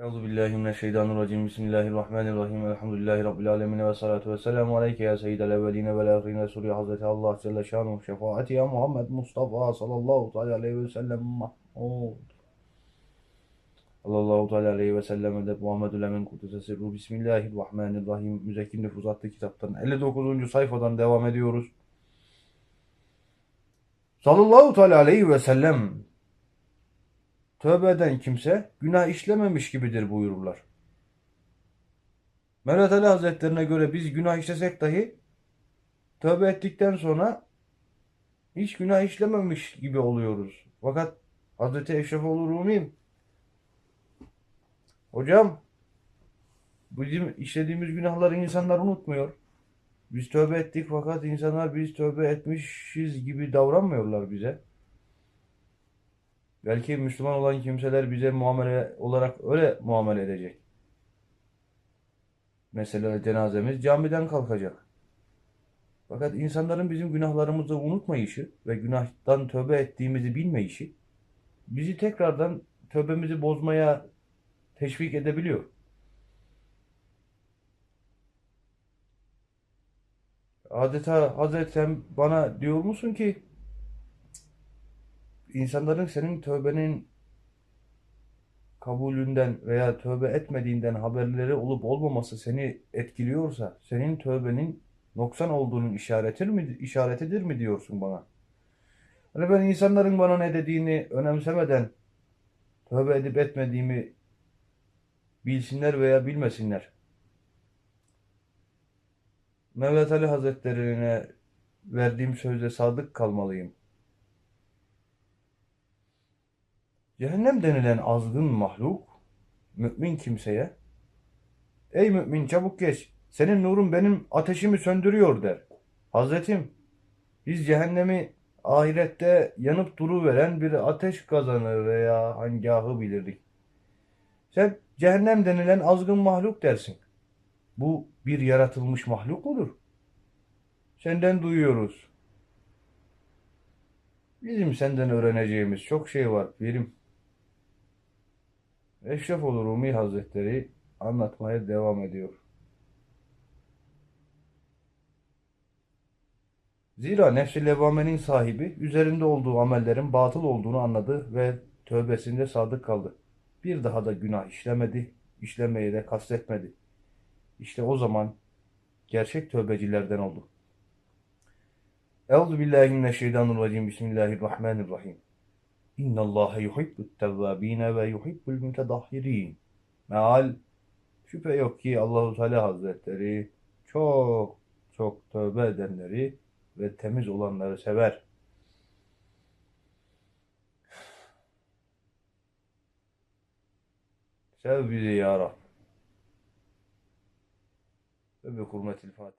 Euzu billahi mineşşeytanirracim. Bismillahirrahmanirrahim. Elhamdülillahi rabbil alamin ve salatu vesselamu aleyke ya seyyidel evvelin ve ahirin Resulü Hazreti Allah Celle şanuhu şefaati ya Muhammed Mustafa sallallahu teala aleyhi ve sellem Mahmud. Sallallahu teala aleyhi ve sellem de Muhammedül Emin Kudüs'e. Bismillahirrahmanirrahim. Müzekkim Nüfuz adlı kitaptan 59. sayfadan devam ediyoruz. Sallallahu teala aleyhi ve sellem Tövbe eden kimse günah işlememiş gibidir buyururlar. Mehmet Ali Hazretlerine göre biz günah işlesek dahi tövbe ettikten sonra hiç günah işlememiş gibi oluyoruz. Fakat Hazreti Eşrefoğlu Rumi'yim. Hocam bizim işlediğimiz günahları insanlar unutmuyor. Biz tövbe ettik fakat insanlar biz tövbe etmişiz gibi davranmıyorlar bize. Belki Müslüman olan kimseler bize muamele olarak öyle muamele edecek. Mesela cenazemiz camiden kalkacak. Fakat insanların bizim günahlarımızı unutmayışı ve günahtan tövbe ettiğimizi bilmeyişi bizi tekrardan tövbemizi bozmaya teşvik edebiliyor. Adeta Hazreti sen bana diyor musun ki insanların senin tövbenin kabulünden veya tövbe etmediğinden haberleri olup olmaması seni etkiliyorsa senin tövbenin noksan olduğunun işaretidir mi, işaretidir mi diyorsun bana? Hani ben insanların bana ne dediğini önemsemeden tövbe edip etmediğimi bilsinler veya bilmesinler. Mevlat Ali Hazretlerine verdiğim sözde sadık kalmalıyım. Cehennem denilen azgın mahluk mümin kimseye Ey mümin çabuk geç. Senin nurun benim ateşimi söndürüyor der. Hazretim biz cehennemi ahirette yanıp duruveren bir ateş kazanır veya hangahı bilirdik. Sen cehennem denilen azgın mahluk dersin. Bu bir yaratılmış mahluk mudur? Senden duyuyoruz. Bizim senden öğreneceğimiz çok şey var birim. Eşrefoğlu Rumi Hazretleri anlatmaya devam ediyor. Zira nefs-i levvamenin sahibi üzerinde olduğu amellerin batıl olduğunu anladı ve tövbesinde sadık kaldı. Bir daha da günah işlemedi, işlemeye de kastetmedi. İşte o zaman gerçek tövbecilerden oldu. Euzu billahi mineşşeytanirracim. Bismillahirrahmanirrahim. İnna Allah yuhibbut tevvabin ve yuhibbul mutadahhirin. Meal şüphe yok ki Allahu Teala Hazretleri çok çok tövbe edenleri ve temiz olanları sever. Sev bizi ya Rab. Ve bi hurmetil Fatiha.